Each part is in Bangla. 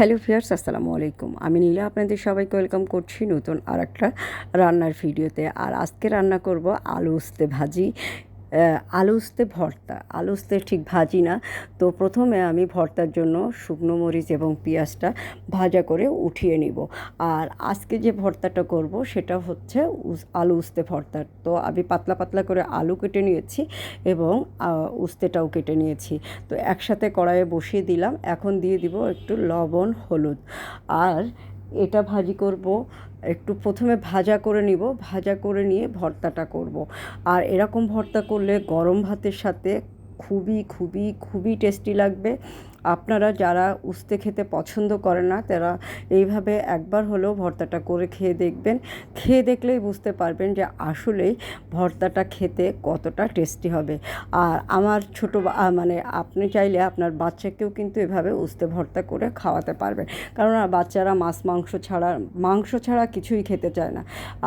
হ্যালো ফিয়ার্স আসসালামু আলাইকুম। আমি নীলা, আপনাদের সবাইকে ওয়েলকাম করছি নতুন আর একটা রান্নার ভিডিওতে। আর আজকে রান্না করব আলু উস্তে ভাজি। আহ, আলু উস্তে ভর্তা। আলু উস্তে ঠিক ভাজি না। তো প্রথমে আমি ভর্তার জন্য শুকনো মরিচ এবং পেঁয়াজটা ভাজা করে উঠিয়ে নিব। আর আজকে যে ভর্তাটা করব সেটা হচ্ছে আলু উস্তে ভর্তা তো আমি পাতলা পাতলা করে আলু কেটে নিয়েছি এবং উস্তেটাও কেটে নিয়েছি। তো একসাথে কড়াইয়ে বসিয়ে দিলাম। এখন দিয়ে দিব একটু লবণ হলুদ। আর এটা ভাজি করব। একটু প্রথমে ভাজা করে নিব। ভাজা করে নিয়ে ভর্তাটা করব। আর এরকম ভর্তা করলে গরম ভাতের সাথে খুবই খুবই খুবই টেস্টি লাগবে। আপনারা যারা উস্তে খেতে পছন্দ করেন না, তারা এইভাবে একবার হলেও ভর্তাটা করে খেয়ে দেখবেন। খেয়ে দেখলেই বুঝতে পারবেন যে আসলেই ভর্তাটা খেতে কতটা টেস্টি হবে। আর আমার ছোটো মানে আপনি চাইলে আপনার বাচ্চাকেও কিন্তু এভাবে উস্তে ভর্তা করে খাওয়াতে পারবেন। কারণ বাচ্চারা মাছ, মাংস ছাড়া মাংস ছাড়া কিছুই খেতে চায় না।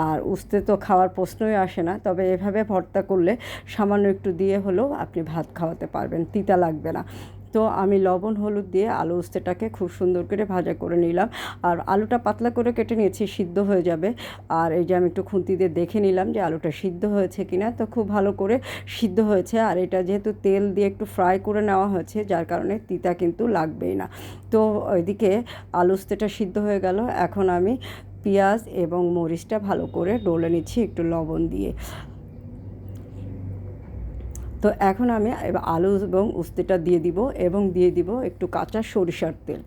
আর উস্তে তো খাওয়ার প্রশ্নই আসে না, তবে এভাবে ভর্তা করলে সামান্য একটু দিয়ে হলেও আপনি ভাত খাওয়াতে পারবেন, তিতা লাগবে না। তো আমি লবণ, হলুদ দিয়ে আলু উস্তেটাকে খুব সুন্দর করে ভাজা করে নিলাম। আর আলুটা পাতলা করে কেটে নিয়েছি, সিদ্ধ হয়ে যাবে। আর এই যে আমি একটু খুন্তি দিয়ে দেখে নিলাম যে আলুটা সিদ্ধ হয়েছে কিনা, তো খুব ভালো করে সিদ্ধ হয়েছে। আর এটা যেহেতু তেল দিয়ে একটু ফ্রাই করে নেওয়া হয়েছে, যার কারণে তিতা কিন্তু লাগবেই না। তো ওইদিকে আলু উস্তেটা সিদ্ধ হয়ে গেল। এখন আমি পেঁয়াজ এবং মরিচটা ভালো করে ডলে নিচ্ছি একটু লবণ দিয়ে। তো এখন আমি আলু এবং উস্তিটা দিয়ে দিব এবং দিয়ে দিব একটু কাঁচা সরিষার তেল।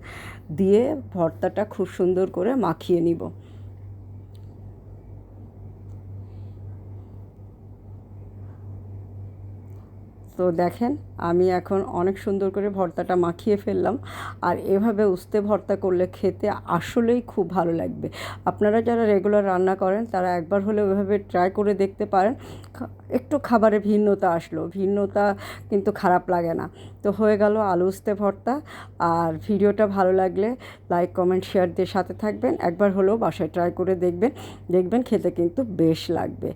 দিয়ে ভর্তাটা খুব সুন্দর করে মাখিয়ে নিব। তো দেখেন, আমি এখন অনেক সুন্দর করে ভর্তাটা মাখিয়ে ফেললাম। আর এভাবে উস্তে ভর্তা করলে খেতে আসলেই খুব ভালো লাগবে। আপনারা যারা রেগুলার রান্না করেন, তারা একবার হলে ওইভাবে ট্রাই করে দেখতে পারেন। একটু খাবারে ভিন্নতা আসলো। ভিন্নতা কিন্তু খারাপ লাগে না। তো হয়ে গেল আলু উস্তে ভর্তা। আর ভিডিওটা ভালো লাগলে লাইক কমেন্ট শেয়ার দিয়ে সাথে থাকবেন। একবার হলেও বাসায় ট্রাই করে দেখবেন। দেখবেন খেতে কিন্তু বেশ লাগবে।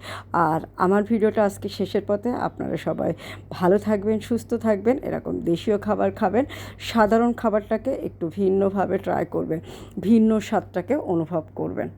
আর আমার ভিডিওটা আজকে শেষের পথে। আপনারা সবাই ভালো থাকবেন, সুস্থ থাকবেন, এরকম দেশীয় খাবার খাবেন, সাধারণ খাবারটাকে একটু ভিন্নভাবে ট্রাই করবেন, ভিন্ন স্বাদটাকে অনুভব করবেন।